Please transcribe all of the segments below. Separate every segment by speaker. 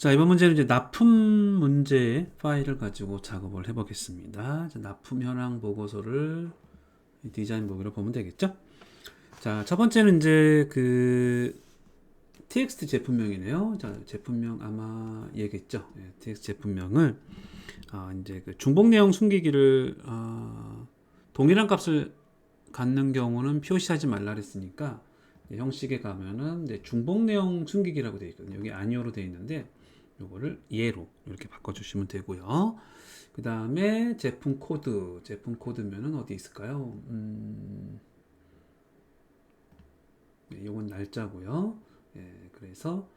Speaker 1: 자, 이번 문제는 이제 납품 문제 파일을 가지고 작업을 해보겠습니다. 자, 납품 현황 보고서를 이 디자인 보기로 보면 되겠죠? 자, 첫 번째는 이제 그 txt 제품명이네요. 자, 제품명 아마 얘겠죠? 예, txt 제품명을 아, 이제 그 중복 내용 숨기기를 아, 동일한 값을 갖는 경우는 표시하지 말라 그랬으니까 이 형식에 가면은 이제 중복 내용 숨기기라고 되어 있거든요. 여기 아니오로 되어 있는데 요거를 예로 이렇게 바꿔주시면 되고요. 그 다음에 제품 코드, 제품 코드면은 어디 있을까요? 음, 네, 요건 날짜고요. 예, 그래서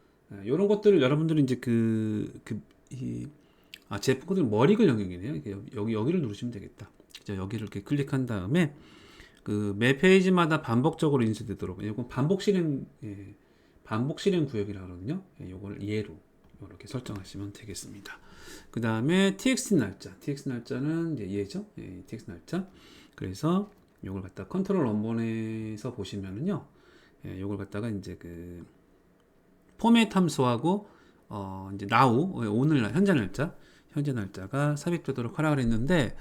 Speaker 1: 이런 것들을 여러분들이 이제 그, 그, 이, 아, 제품 코드 머리글 영역이네요. 여기, 여기, 여기를 누르시면 되겠다. 자, 여기를 이렇게 클릭한 다음에 그 매 페이지마다 반복적으로 인쇄되도록 이건 반복 실행 예, 반복 실행 구역이라 그러거든요. 예, 요걸 예로 이렇게 설정하시면 되겠습니다. 그 다음에 txt 날짜, txt 날짜는 이제 예죠. 예, txt 날짜. 그래서 요걸 갖다 컨트롤 원본에서 보시면은요, 예, 요걸 갖다가 이제 그 포맷 함수하고 어 이제 now 예, 오늘 날 현재 날짜 현재 날짜가 삽입되도록 하라 그랬는데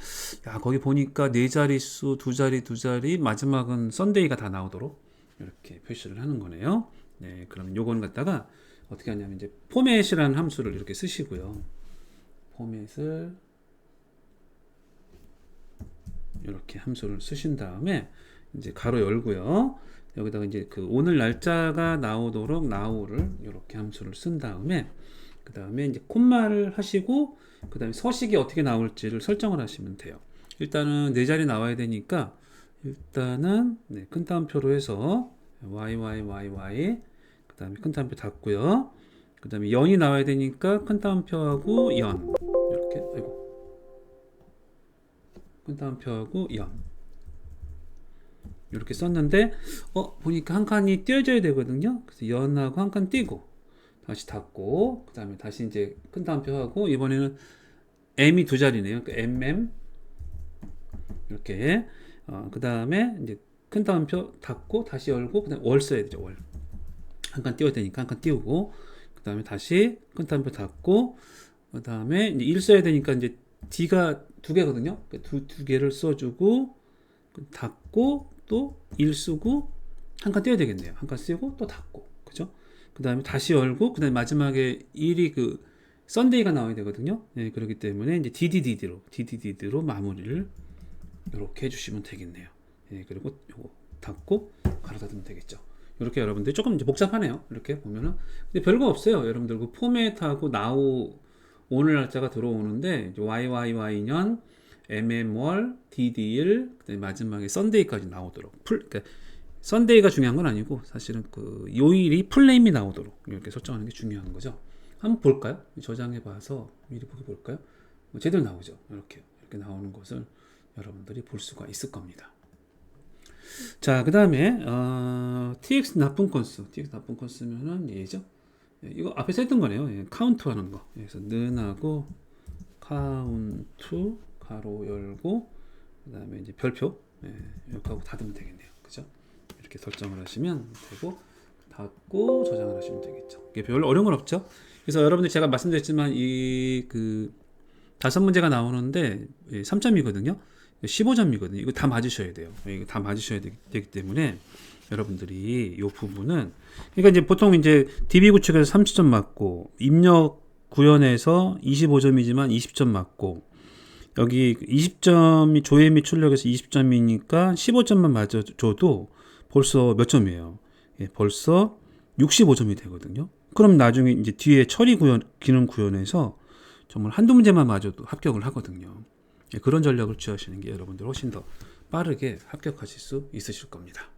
Speaker 1: 야 거기 보니까 네 자릿수 두 자리 두 자리 마지막은 썬데이가 다 나오도록 이렇게 표시를 하는 거네요. 네, 그럼 요거는 갖다가 어떻게 하냐면 이제 포맷이라는 함수를 이렇게 쓰시고요. 포맷을 이렇게 함수를 쓰신 다음에 이제 가로 열고요. 여기다가 이제 그 오늘 날짜가 나오도록 now를 이렇게 함수를 쓴 다음에 그 다음에 이제 콤마를 하시고 그 다음에 서식이 어떻게 나올지를 설정을 하시면 돼요. 일단은 네 자리 나와야 되니까 일단은 네, 큰 따옴표로 해서 y y y y 그 다음에 큰 따옴표 닫고요. 그 다음에 연이 나와야 되니까 큰 따옴표하고 연 이렇게 아이고 큰 따옴표하고 연 이렇게 썼는데 어 보니까 한 칸이 띄어져야 되거든요. 그래서 연하고 한 칸 띄고 다시 닫고 그 다음에 다시 이제 큰 따옴표 하고 이번에는 m이 두 자리네요. 그러니까 mm 이렇게 어, 그 다음에 이제 큰 따옴표 닫고 다시 열고 그다음 월 써야 되죠 월. 한 칸 띄워야 되니까 한 칸 띄우고 그 다음에 다시 큰 따옴표 닫고 그 다음에 이제 1 써야 되니까 이제 d가 두 개거든요. 두, 두 개를 써주고 닫고 또 1 쓰고 한 칸 띄워야 되겠네요. 한 칸 쓰고 또 닫고 그죠? 그 다음에 다시 열고 그 다음에 마지막에 1이 그 썬데이가 나와야 되거든요. 네, 그렇기 때문에 이제 DDDD로 DDDD로 마무리를 이렇게 해주시면 되겠네요. 네, 그리고 요거 닫고 가로 닫으면 되겠죠. 이렇게 여러분들 조금 이제 복잡하네요. 이렇게 보면은 근데 별거 없어요. 여러분들 그 포맷하고 나우 오늘 날짜가 들어오는데 YYY년 MM월 DD1 그다음에 마지막에 썬데이까지 나오도록 풀 그러니까 썬데이가 중요한 건 아니고 사실은 그 요일이 풀네임이 나오도록 이렇게 설정하는 게 중요한 거죠. 한번 볼까요? 저장해 봐서 미리 보기 볼까요? 뭐 제대로 나오죠. 이렇게 이렇게 나오는 것을 여러분들이 볼 수가 있을 겁니다. 자, 그 다음에 어, tx 나쁜 건수, tx 나쁜 건수면은 예죠. 예, 이거 앞에서 했던 거네요. 예, 카운트 하는 거. 그래서 는하고 카운트 가로 열고 그 다음에 이제 별표 예, 이렇게 하고 닫으면 되겠네요. 그죠? 이렇게 설정을 하시면 되고 닫고 저장을 하시면 되겠죠. 이게 별로 어려운 건 없죠. 그래서 여러분들 제가 말씀드렸지만 이 그 다섯 문제가 나오는데 3점이거든요. 15점이거든요. 이거 다 맞으셔야 돼요. 이거 다 맞으셔야 되 기 때문에 여러분들이 이 부분은 그러니까 이제 보통 이제 DB 구축에서 30점 맞고 입력 구현에서 25점이지만 20점 맞고 여기 20점이 조회 및 출력에서 20점이니까 15점만 맞아줘도 벌써 몇 점이에요? 예, 벌써 65점이 되거든요. 그럼 나중에 이제 뒤에 처리 구현, 기능 구현에서 정말 한두 문제만 맞아도 합격을 하거든요. 예, 그런 전략을 취하시는 게 여러분들 훨씬 더 빠르게 합격하실 수 있으실 겁니다.